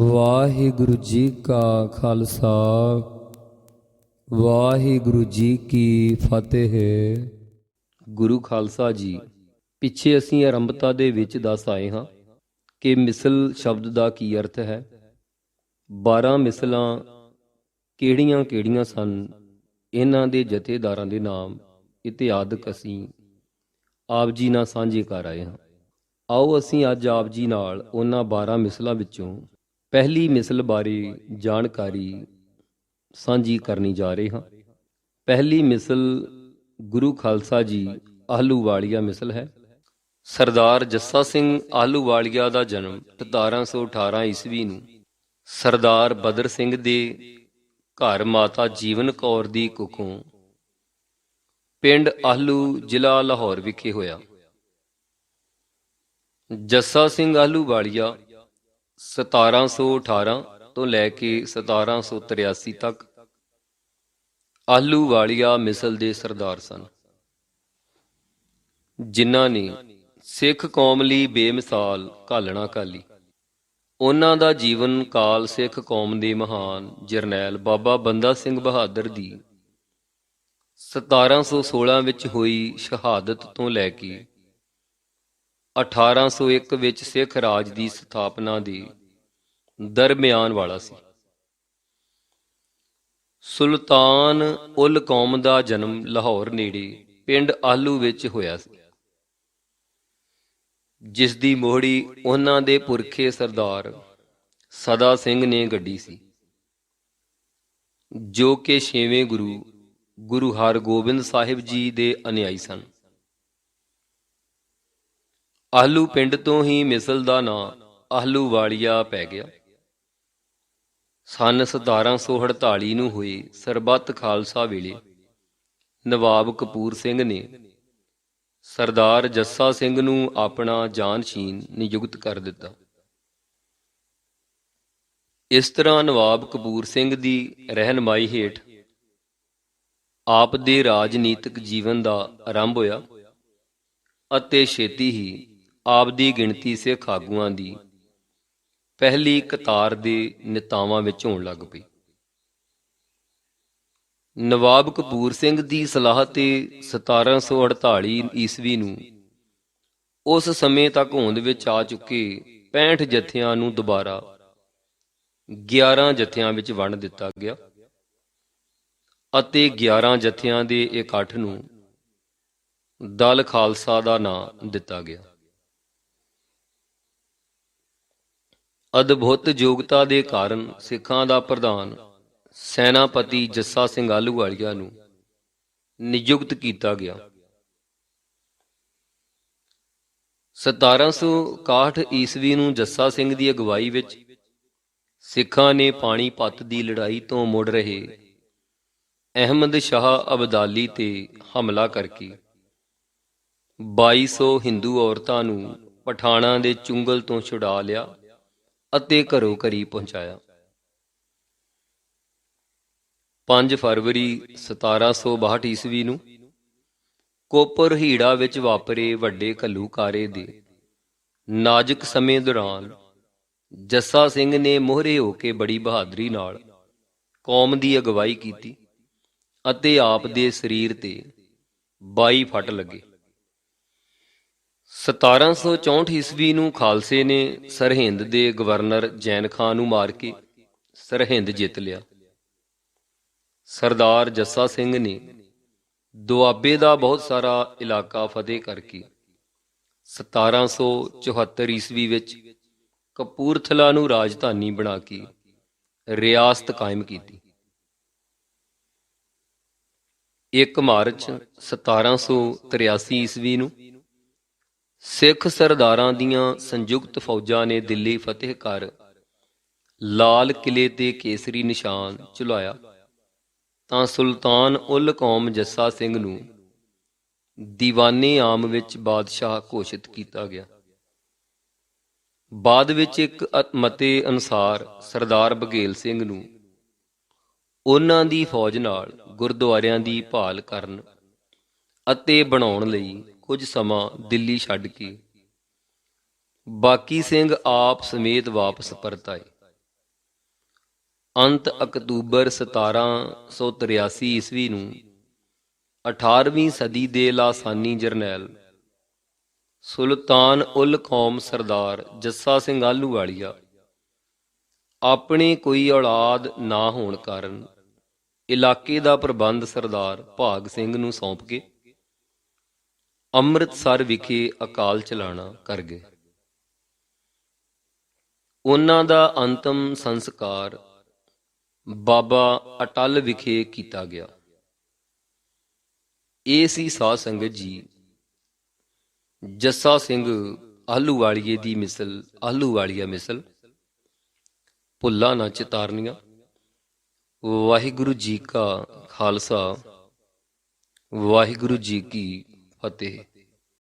ਵਾਹਿਗੁਰੂ ਜੀ ਕਾ ਖਾਲਸਾ, ਵਾਹਿਗੁਰੂ ਜੀ ਕੀ ਫਤਿਹ। ਗੁਰੂ ਖਾਲਸਾ ਜੀ, ਪਿੱਛੇ ਅਸੀਂ ਆਰੰਭਤਾ ਦੇ ਵਿੱਚ ਦੱਸ ਆਏ ਹਾਂ ਕਿ ਮਿਸਲ ਸ਼ਬਦ ਦਾ ਕੀ ਅਰਥ ਹੈ। 12 ਮਿਸਲਾਂ ਕਿਹੜੀਆਂ-ਕਿਹੜੀਆਂ ਸਨ, ਇਹਨਾਂ ਦੇ ਜਥੇਦਾਰਾਂ ਦੇ ਨਾਮ ਇਤਿਆਦਕ ਅਸੀਂ ਆਪ ਜੀ ਨਾਲ ਸਾਂਝੇ ਕਰ ਆਏ ਹਾਂ। ਆਓ ਅਸੀਂ ਅੱਜ ਆਪ ਜੀ ਨਾਲ ਉਹਨਾਂ 12 ਮਿਸਲਾਂ ਵਿੱਚੋਂ ਪਹਿਲੀ ਮਿਸਲ ਬਾਰੇ ਜਾਣਕਾਰੀ ਸਾਂਝੀ ਕਰਨੀ ਜਾ ਰਹੇ ਹਾਂ। ਪਹਿਲੀ ਮਿਸਲ ਗੁਰੂ ਖਾਲਸਾ ਜੀ ਆਹਲੂਵਾਲੀਆ ਮਿਸਲ ਹੈ। ਸਰਦਾਰ ਜੱਸਾ ਸਿੰਘ ਆਹਲੂਵਾਲੀਆ ਦਾ ਜਨਮ 1718 ਈਸਵੀ ਨੂੰ ਸਰਦਾਰ ਬਦਰ ਸਿੰਘ ਦੇ ਘਰ ਮਾਤਾ ਜੀਵਨ ਕੌਰ ਦੀ ਕੁੱਖੋਂ ਪਿੰਡ ਆਹਲੂ ਜ਼ਿਲ੍ਹਾ ਲਾਹੌਰ ਵਿਖੇ ਹੋਇਆ। ਜੱਸਾ ਸਿੰਘ ਆਹਲੂਵਾਲੀਆ 1718 ਤੋਂ ਲੈ ਕੇ 1783 ਤੱਕ ਆਹਲੂਵਾਲੀਆ ਮਿਸਲ ਦੇ ਸਰਦਾਰ ਸਨ, ਜਿਨ੍ਹਾਂ ਨੇ ਸਿੱਖ ਕੌਮ ਲਈ ਬੇਮਿਸਾਲ ਘਾਲਣਾ ਕਾਲੀ ਉਹਨਾਂ ਦਾ ਜੀਵਨ ਕਾਲ ਸਿੱਖ ਕੌਮ ਦੇ ਮਹਾਨ ਜਰਨੈਲ ਬਾਬਾ ਬੰਦਾ ਸਿੰਘ ਬਹਾਦਰ ਦੀ 1716 ਵਿੱਚ ਹੋਈ ਸ਼ਹਾਦਤ ਤੋਂ ਲੈ ਕੇ 1801 ਵਿੱਚ ਸਿੱਖ ਰਾਜ ਦੀ ਸਥਾਪਨਾ ਦੇ ਦਰਮਿਆਨ ਵਾਲਾ ਸੀ। ਸੁਲਤਾਨ ਉਲ ਕੌਮ ਦਾ ਜਨਮ ਲਾਹੌਰ ਨੇੜੇ ਪਿੰਡ ਆਲੂ ਵਿੱਚ ਹੋਇਆ ਸੀ। ਜਿਸ ਦੀ ਮੋਹੜੀ ਉਹਨਾਂ ਦੇ ਪੁਰਖੇ ਸਰਦਾਰ ਸਦਾ ਸਿੰਘ ਨੇ ਗੱਡੀ ਸੀ, ਜੋ ਕਿ ਛੇਵੇਂ ਗੁਰੂ ਗੁਰੂ ਹਰਗੋਬਿੰਦ ਸਾਹਿਬ ਜੀ ਦੇ ਅਨਿਆਈ ਸਨ। ਆਹਲੂ ਪਿੰਡ ਤੋਂ ਹੀ ਮਿਸਲ ਦਾ ਨਾਂ ਆਹਲੂ ਵਾਲੀਆ ਪੈ ਗਿਆ। ਸਨ 1748 ਨੂੰ ਹੋਈ ਸਰਬੱਤ ਖਾਲਸਾ ਵੇਲੇ ਨਵਾਬ ਕਪੂਰ ਸਿੰਘ ਨੇ ਸਰਦਾਰ ਜੱਸਾ ਸਿੰਘ ਨੂੰ ਆਪਣਾ ਜਾਨਸ਼ੀਨ ਨਿਯੁਕਤ ਕਰ ਦਿੱਤਾ। ਇਸ ਤਰ੍ਹਾਂ ਨਵਾਬ ਕਪੂਰ ਸਿੰਘ ਦੀ ਰਹਿਨਮਾਈ ਹੇਠ ਆਪ ਦੇ ਰਾਜਨੀਤਿਕ ਜੀਵਨ ਦਾ ਆਰੰਭ ਹੋਇਆ ਅਤੇ ਛੇਤੀ ਹੀ ਆਪ ਦੀ ਗਿਣਤੀ ਸਿੱਖ ਆਗੂਆਂ ਦੀ। ਪਹਿਲੀ ਕਤਾਰ ਦੇ ਨੇਤਾਵਾਂ ਵਿੱਚ ਹੋਣ ਲੱਗ ਪਈ। ਨਵਾਬ ਕਪੂਰ ਸਿੰਘ ਦੀ ਸਲਾਹ ਤੇ 1748 ਈਸਵੀ ਨੂੰ ਉਸ ਸਮੇਂ ਤੱਕ ਹੋਂਦ ਵਿੱਚ ਆ ਚੁੱਕੇ 65 ਜਥਿਆਂ ਨੂੰ ਦੁਬਾਰਾ 11 ਜਥਿਆਂ ਵਿੱਚ ਵੰਡ ਦਿੱਤਾ ਗਿਆ ਅਤੇ 11 ਜਥਿਆਂ ਦੇ ਇਕੱਠ ਨੂੰ ਦਲ ਖਾਲਸਾ ਦਾ ਨਾਂ ਦਿੱਤਾ ਗਿਆ। ਅਦਭੁਤ ਯੋਗਤਾ ਦੇ ਕਾਰਨ ਸਿੱਖਾਂ ਦਾ ਪ੍ਰਧਾਨ ਸੈਨਾਪਤੀ ਜੱਸਾ ਸਿੰਘ ਆਲੂਵਾਲੀਆ ਨੂੰ ਨਿਯੁਕਤ ਕੀਤਾ ਗਿਆ। 1761 ਈਸਵੀ ਨੂੰ ਜੱਸਾ ਸਿੰਘ ਦੀ ਅਗਵਾਈ ਵਿੱਚ ਸਿੱਖਾਂ ਨੇ ਪਾਣੀਪਤ ਦੀ ਲੜਾਈ ਤੋਂ ਮੁੜ ਰਹੇ ਅਹਿਮਦ ਸ਼ਾਹ ਅਬਦਾਲੀ ਤੇ ਹਮਲਾ ਕਰਕੇ 2200 ਹਿੰਦੂ ਔਰਤਾਂ ਨੂੰ ਪਠਾਣਾ ਦੇ ਚੁੰਗਲ ਤੋਂ ਛੁਡਾ ਲਿਆ। ਅਤੇ ਘਰੋਂ ਘਰੀ ਪਹੁੰਚਾਇਆ। 5 ਫਰਵਰੀ 1762 ਈਸਵੀ ਨੂੰ ਕੋਪਰ ਹੀੜਾ ਵਿੱਚ ਵਾਪਰੇ ਵੱਡੇ ਘੱਲੂਕਾਰੇ ਦੇ ਨਾਜ਼ੁਕ ਸਮੇਂ ਦੌਰਾਨ ਜੱਸਾ ਸਿੰਘ ਨੇ ਮੋਹਰੇ ਹੋ ਕੇ ਬੜੀ ਬਹਾਦਰੀ ਨਾਲ ਕੌਮ ਦੀ ਅਗਵਾਈ ਕੀਤੀ ਅਤੇ ਆਪ ਦੇ ਸਰੀਰ ਤੇ 22 ਫੱਟ ਲੱਗੇ। 1764 ਈਸਵੀ ਨੂੰ ਖਾਲਸੇ ਨੇ ਸਰਹਿੰਦ ਦੇ ਗਵਰਨਰ ਜੈਨ ਖਾਨ ਨੂੰ ਮਾਰ ਕੇ ਸਰਹਿੰਦ ਜਿੱਤ ਲਿਆ। ਸਰਦਾਰ ਜੱਸਾ ਸਿੰਘ ਨੇ ਦੁਆਬੇ ਦਾ ਬਹੁਤ ਸਾਰਾ ਇਲਾਕਾ ਫਤਿਹ ਕਰਕੇ 1774 ਈਸਵੀ ਵਿੱਚ ਕਪੂਰਥਲਾ ਨੂੰ ਰਾਜਧਾਨੀ ਬਣਾ ਕੇ ਰਿਆਸਤ ਕਾਇਮ ਕੀਤੀ। 1 ਮਾਰਚ 1783 ਈਸਵੀ ਨੂੰ ਸਿੱਖ ਸਰਦਾਰਾਂ ਦੀਆਂ ਸੰਯੁਕਤ ਫੌਜਾਂ ਨੇ ਦਿੱਲੀ ਫਤਿਹ ਕਰ ਲਾਲ ਕਿਲੇ ਤੇ ਕੇਸਰੀ ਨਿਸ਼ਾਨ ਚੁਲਾਇਆ। ਤਾਂ ਸੁਲਤਾਨ ਉਲ ਕੌਮ ਜੱਸਾ ਸਿੰਘ ਨੂੰ ਦੀਵਾਨੇ ਆਮ ਵਿੱਚ ਬਾਦਸ਼ਾਹ ਘੋਸ਼ਿਤ ਕੀਤਾ ਗਿਆ। ਬਾਅਦ ਵਿੱਚ ਇੱਕ ਮਤੇ ਅਨੁਸਾਰ ਸਰਦਾਰ ਬਘੇਲ ਸਿੰਘ ਨੂੰ ਉਹਨਾਂ ਦੀ ਫੌਜ ਨਾਲ ਗੁਰਦੁਆਰਿਆਂ ਦੀ ਭਾਲ ਕਰਨ ਅਤੇ ਬਣਾਉਣ ਲਈ ਕੁਝ ਸਮਾਂ ਦਿੱਲੀ ਛੱਡ ਕੇ। ਬਾਕੀ ਸਿੰਘ ਆਪ ਸਮੇਤ ਵਾਪਸ ਪਰਤ ਆਏ ਅੰਤ ਅਕਤੂਬਰ 1783 ਈਸਵੀ ਨੂੰ 18ਵੀਂ ਸਦੀ ਦੇ ਲਾਸਾਨੀ ਜਰਨੈਲ ਸੁਲਤਾਨ ਉਲ ਕੌਮ ਸਰਦਾਰ ਜੱਸਾ ਸਿੰਘ ਆਲੂ ਵਾਲੀਆ ਆਪਣੇ ਕੋਈ ਔਲਾਦ ਨਾ ਹੋਣ ਕਾਰਨ ਇਲਾਕੇ ਦਾ ਪ੍ਰਬੰਧ ਸਰਦਾਰ ਭਾਗ ਸਿੰਘ ਨੂੰ ਸੌਂਪ ਕੇ ਅੰਮ੍ਰਿਤਸਰ ਵਿਖੇ ਅਕਾਲ ਚਲਾਣਾ ਕਰ ਗਏ। ਉਹਨਾਂ ਦਾ ਅੰਤਮ ਸੰਸਕਾਰ ਬਾਬਾ ਅਟਲ ਵਿਖੇ ਕੀਤਾ ਗਿਆ। ਇਹ ਸੀ ਸਾਧ ਸੰਗਤ ਜੀ, ਜੱਸਾ ਸਿੰਘ ਆਹਲੂਵਾਲੀਏ ਦੀ ਮਿਸਲ, ਆਹਲੂਵਾਲੀਆ ਮਿਸਲ, ਭੁੱਲਾ ਨਾ ਚਿਤਾਰਨੀਆਂ, ਵਾਹਿਗੁਰੂ ਜੀ ਕਾ ਖਾਲਸਾ, ਵਾਹਿਗੁਰੂ ਜੀ ਕੀ ਫਤਿਹ।